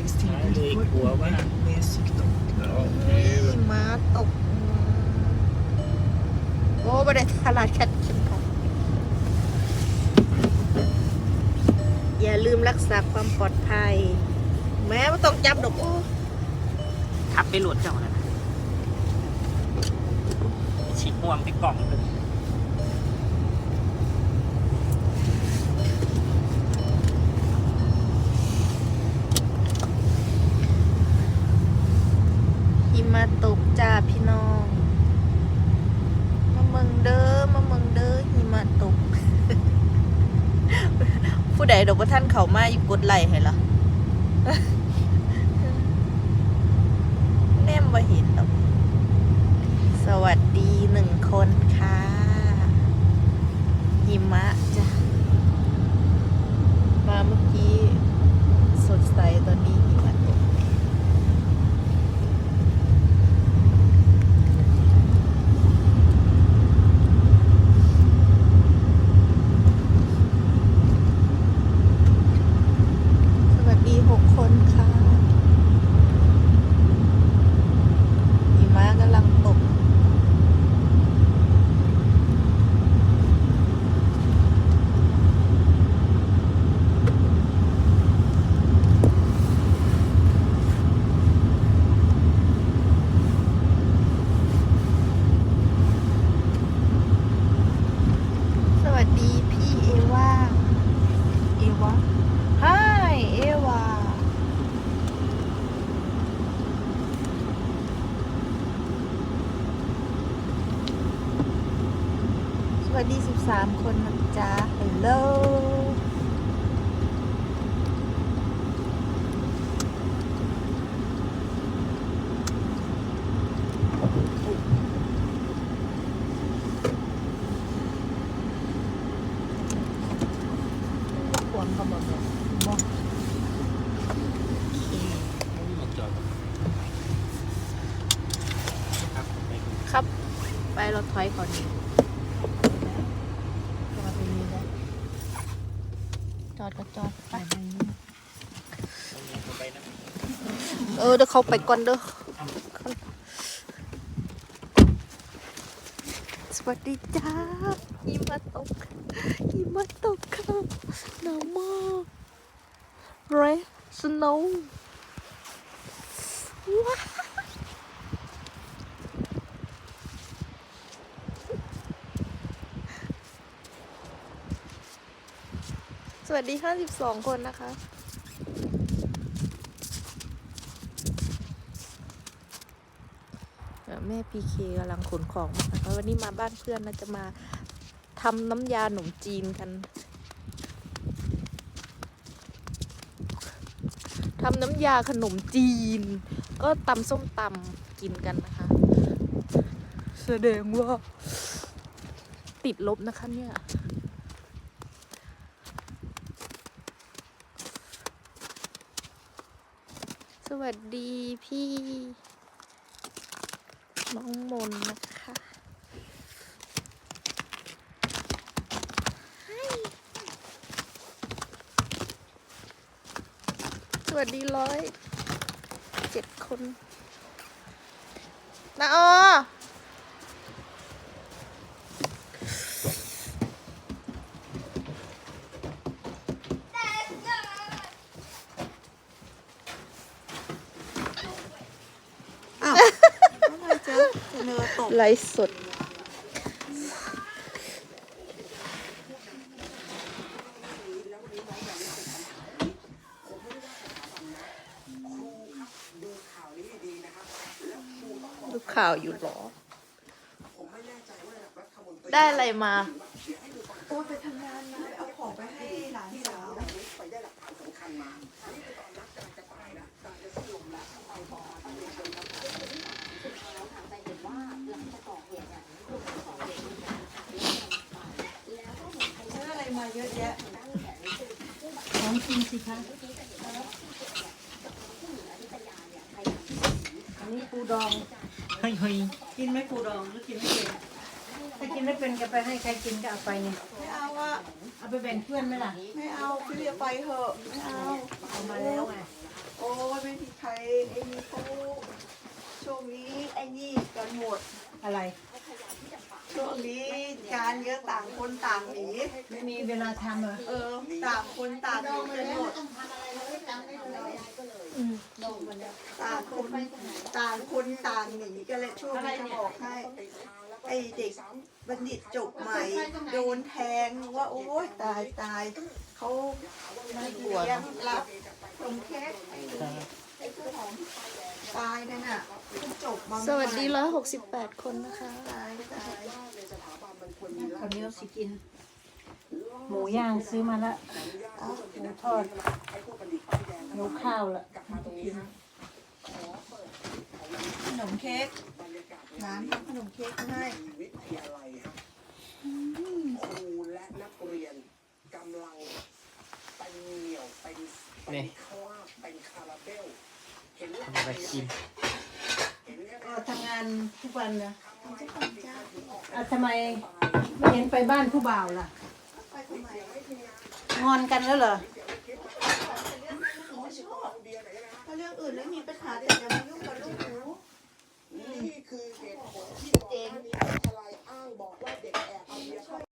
läggs till Nej, det är villkor gåva. oregelmässigt och หิมะตก โอ้ไม่ได้ทลาดแคทเข็มขัดอย่าลืมรักษาความปลอดภัย แม้ไม่ต้องจับดอกโอ้ขับไปหลวดเจ้านะฉีดม่วงไปกล่องเลย มาตกจ้าพี่น้อง มาเมืองเด้อมาเมืองเด้อหิมะตก ผู้ใดดอกว่าท่านเขามาอยู่กดไหลให้ละแนมว่าเห็นหรอกสวัสดีหนึ่งคนค่ะ หิมะจ้ะ มาเมื่อกี้ สดใสตอนนี้หิมะตก สวัสดีหกคนค่ะหิมะกำลังตก สวัสดีพี่เอว่า เอวา Hi เอวา สวัสดี 13 คนนะจ๊ะ Hello ขวมเขาบอกบอกครับ ไปดูครับไปเราถอยก่อนดีจอดตรงนี้ได้ จอดก็จอดไปไปนะเออเดี๋ยวเขาไปก่อนเด้อสวัสดีจ้าหิมะตกหิมะตกค่ะหนาวมากเรสโนว์ว้า วสวัสดี 52 คนนะคะเอ่อแม่พีเคกำลังขนของมานะคะวันนี้มาบ้านเพื่อนนะจะมาทำน้ำยาหนมจีนกันทำน้ำยาขนมจีน ก็ตำส้มตำกินกันนะคะ แสดงว่า ติดลบนะคะเนี่ย สวัสดีพี่ น้องมนนะคะสวัสดีร้อยเจ็ดคน นะออ ทำไมเจ๊ เนื้อตกไลฟ์สด ดูข่าวอยู่เหรอ ได้อะไรมา โอ้ไปทำงานนะเอา ของจริงสิคะอันนี้ปูดอง เฮ้ยกินไหมปูดองหรือกินไม่เป็นถ้ากินไม่เป็นก็ไปให้ใครกินก็เอาไปไงไม่เอาอะเอาไปแบ่งเพื่อนไหมล่ะ ไม่เอาพื่อย่าไปเถอะไม่เอา เอามาแล้วไง โอ้ยไม่มีใครไอ้นี่เขช่วงนี้ไอ้นี่กันหมดอะไร ช่วงนี้งานเยอะต่างคนต่างหนีไม่มีเวลาทำเหรอเออ ต่างคนต่างหนีกันหมดต่างคนต่างคนต่างหนีกันเลยช่วงนี้จะบอกให้ ไอเด็กบัณฑิตจบใหม่ โดนแทงว่าโอ๊ยตายตายเขาเลี้ยงรับขนมเค้ กไอ้ไอ้ข้าวหอมตายนั่นน่ะเพิ่งจบมาสวัสดีร้อยหกสิบแปดคนนะคะ ตายตายข้าวเหนียวสิกิน หมูย่างซื้อมาละหมูทอดหมูข้าวละขนมเค้กร้านทำขนมเค้กให้ ก็ทำงานทุกวันนะทำไมไม่เห็นไปบ้านผู้บ่าวล่ะ งอนกันแล้วเหรอเรื่องอื่นไม่มีปัญหาแต่อย่มายุ่งกับลูกหนูนี่คือเหตุผลที่ก่อนน้านี้ทลายอ้างบอกว่าเด็กแอบเอาเมียเข้า